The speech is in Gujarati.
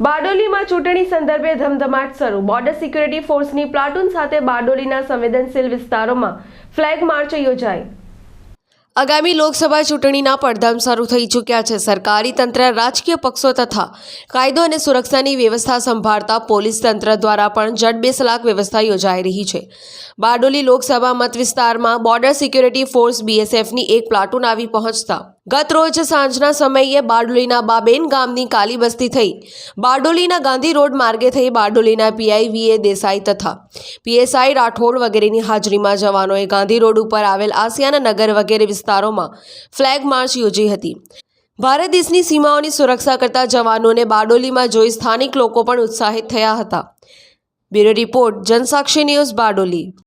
ચૂંટણી સંદર્ભે ધમધમાટ શરૂ. બોર્ડર સિક્યુરિટી ફોર્સની પ્લાટૂન સાથે બારડોલીના સંવેદનશીલ વિસ્તારોમાં ફ્લેગ માર્ચ યોજાઈ. આગામી લોકસભા ચૂંટણીના પડધામ શરૂ થઈ ચૂક્યા છે. સરકારી તંત્ર, રાજકીય પક્ષો તથા કાયદો અને સુરક્ષાની વ્યવસ્થા સંભાળતા પોલીસ તંત્ર દ્વારા પણ જડબેસલાક વ્યવસ્થા યોજાઈ રહી છે. બારડોલી લોકસભા મત વિસ્તારમાં બોર્ડર સિક્યુરિટી ફોર્સ બીએસએફની એક પ્લાટૂન આવી પહોંચતા ગત રોજ સાંજના સમયે બારડોલીના બાબેન ગામની કાલી બસ્તી થઈ. બારડોલીના ગાંધી રોડ માર્ગે થઈ બારડોલીના પીઆઈ વીએ દેસાઈ તથા પીએસઆઈ રાઠોડ વગેરેની હાજરીમાં જવાનોએ ગાંધી રોડ ઉપર આવેલ આસિયાના નગર વગેરે વિસ્તારોમાં ફ્લેગ માર્ચ યોજી હતી. ભારત દેશની સીમાઓની સુરક્ષા કરતા જવાનોને બારડોલીમાં જોઈ સ્થાનિક લોકો પણ ઉત્સાહિત થયા હતા. Bureau report, Jansakshi news Bardoli.